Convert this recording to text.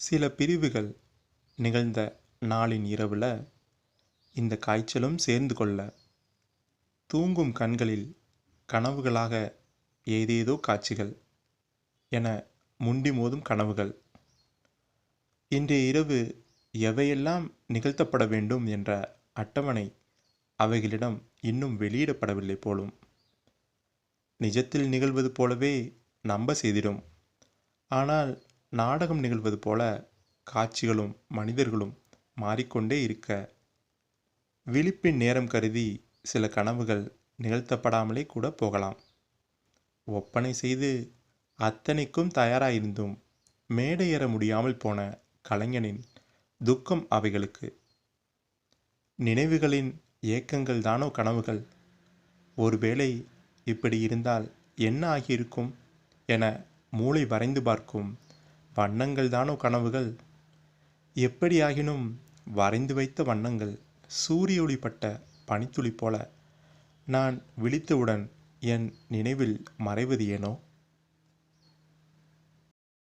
சில பிரிவுகள் நிகழ்ந்த நாளின் இரவில் இந்த காய்ச்சலும் சேர்ந்து கொள்ள தூங்கும் கண்களில் கனவுகளாக ஏதேதோ காட்சிகள் என முண்டி மோதும் கனவுகள். இன்றைய இரவு எவையெல்லாம் நிகழ்த்தப்பட வேண்டும் என்ற அட்டவணை அவைகளிடம் இன்னும் வெளியிடப்படவில்லை போலும். நிஜத்தில் நிகழ்வது போலவே நம்ப செய்திடும். ஆனால் நாடகம் நிகழ்வது போல காட்சிகளும் மனிதர்களும் மாறிக்கொண்டே இருக்க விழிப்பின் நேரம் கருதி சில கனவுகள் நிகழ்த்தப்படாமலே கூட போகலாம். ஒப்பனை செய்து அத்தனைக்கும் தயாராயிருந்தும் மேடையேற முடியாமல் போன கலைஞனின் துக்கம் அவைகளுக்கு. நினைவுகளின் ஏக்கங்கள் தானோ கனவுகள்? ஒருவேளை இப்படி இருந்தால் என்ன ஆகியிருக்கும் என மூளை வரைந்து பார்க்கும் வண்ணங்கள் தானோ கனவுகள்? எப்படியாகினும் வரைந்து வைத்த வண்ணங்கள் சூரிய ஒளிப்பட்ட பனித்துளி போல. நான் விழித்தவுடன் என் நினைவில் மறைவது ஏனோ?